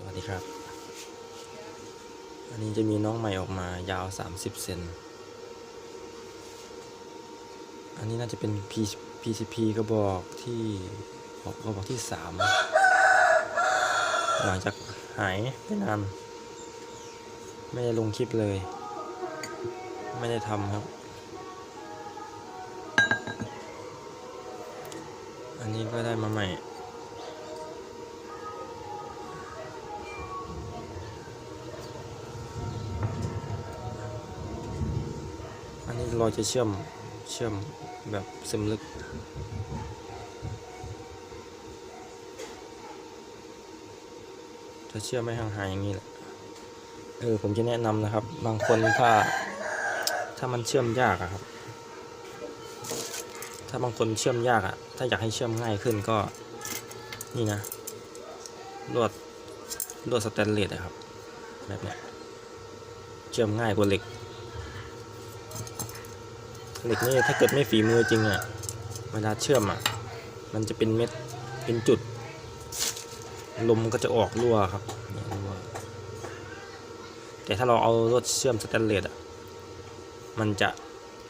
สวัสดีครับ อันนี้จะมีน้องใหม่ออกมายาว 30 เซน อันนี้น่าจะเป็น P PCP กระบอกที่กระบอกที่ 3 หลังจากหายไปนาน ไม่ได้ลงคลิปเลย ไม่ได้ทำครับ อันนี้ก็ได้มาใหม่ อันนี้ เราจะเชื่อมเชื่อมแบบซึมลึก จะเชื่อมไม่ห่างหายอย่างนี้แหละ เออผมจะแนะนำนะครับ บางคนถ้า ถ้ามันเชื่อมยากอะครับ ถ้าบางคนเชื่อมยากอะถ้าอยากให้เชื่อมง่ายขึ้นก็ นี่นะลวดลวดสแตนเลสอะครับ แบบเนี้ยเชื่อมง่ายกว่าเหล็ก เหล็กนี่ถ้าเกิดไม่ฝีมือจริงอะ่ะเวลาเชื่อมอะ่ะ มันจะเป็นเม็ดเป็นจุด ลมก็จะออกรั่วครับรั่วแต่ถ้าเราเอารถเชื่อมสแตนเลสอะมันจะ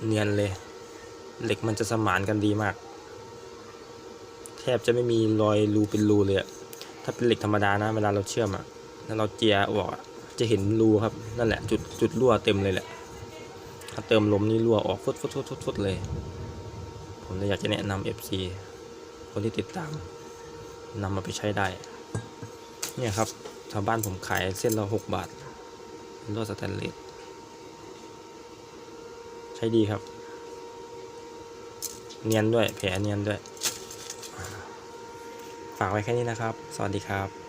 เนียนเลย เหล็กมันจะสมานกันดีมาก แทบจะไม่มีรอยรูเป็นรูเลยอะถ้าเป็นเหล็กธรรมดานะเวลาเราเชื่อมอะแล้วเราเจียออกจะเห็นรูครับนั่นแหละจุดจุดรั่วเต็มเลยแหละ ถ้าเติมลมนี่รั่วออกฟุดฟุดฟุดฟุดฟุดเลย ผมเลยอยากจะแนะนำ FC คนที่ติดตามนำมาไปใช้ได้ เนี่ยครับชาวบ้านผมขายเส้นละหกบาทเป็นลวดสแตนเลสใช้ดีครับ เนียนด้วยแผลเนียนด้วย ฝากไว้แค่นี้นะครับ สวัสดีครับ